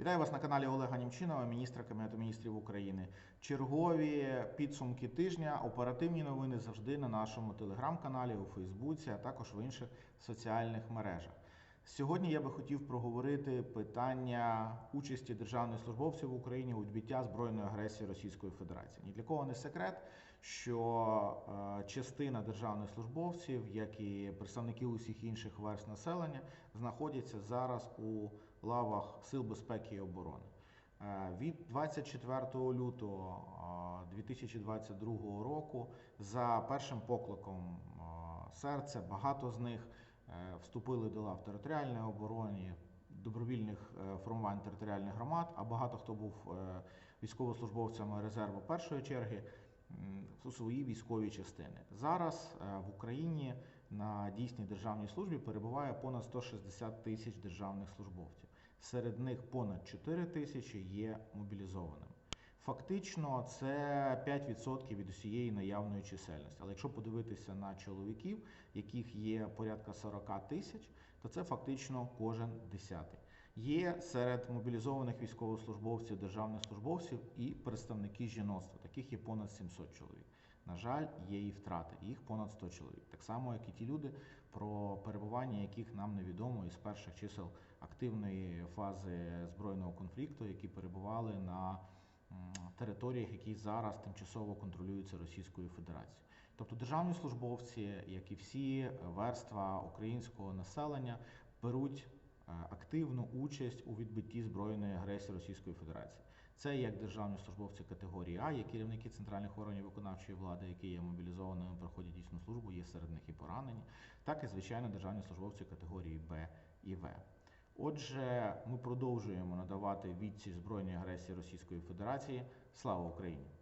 Вітаю вас на каналі Олега Німчинова, міністра Кабінету міністрів України. Чергові підсумки тижня, оперативні новини завжди на нашому телеграм-каналі, у Фейсбуці, а також в інших соціальних мережах. Сьогодні я би хотів проговорити питання участі державних службовців в Україні у відбиття збройної агресії Російської Федерації. Ні для кого не секрет, що е, частина державних службовців, як і представники усіх інших верст населення, знаходяться зараз у лавах Сил безпеки і оборони. Е, Від 24 лютого е, 2022 року за першим покликом е, серця багато з них е, вступили до лав територіальної оборони, добровільних е, формувань територіальних громад, а багато хто був е, військовослужбовцями резерву першої черги у свої військові частини. Зараз е, в Україні на дійсній державній службі перебуває понад 160 тисяч державних службовців. Серед них понад 4 тисячі є мобілізованими. Фактично, це 5% від усієї наявної чисельності. Але якщо подивитися на чоловіків, яких є порядка 40 тисяч, то це фактично кожен десятий. Є серед мобілізованих військовослужбовців, державних службовців і представники жіноцтва. Таких є понад 700 чоловік. На жаль, є і втрати, їх понад 100 чоловік. Так само, як і ті люди, про перебування яких нам невідомо із перших чисел активної фази збройного конфлікту, які перебували на територіях, які зараз тимчасово контролюються Російською Федерацією. Тобто державні службовці, як і всі верства українського населення, беруть е, активну участь у відбитті збройної агресії Російської Федерації. Це як державні службовці категорії А, є керівники центральних органів виконавчої влади, які є мобілізованими, проходять дійсну службу, є серед них і поранені, так і звичайно державні службовці категорії Б і В. Отже, ми продовжуємо надавати відсіч збройній агресії Російської Федерації. Слава Україні!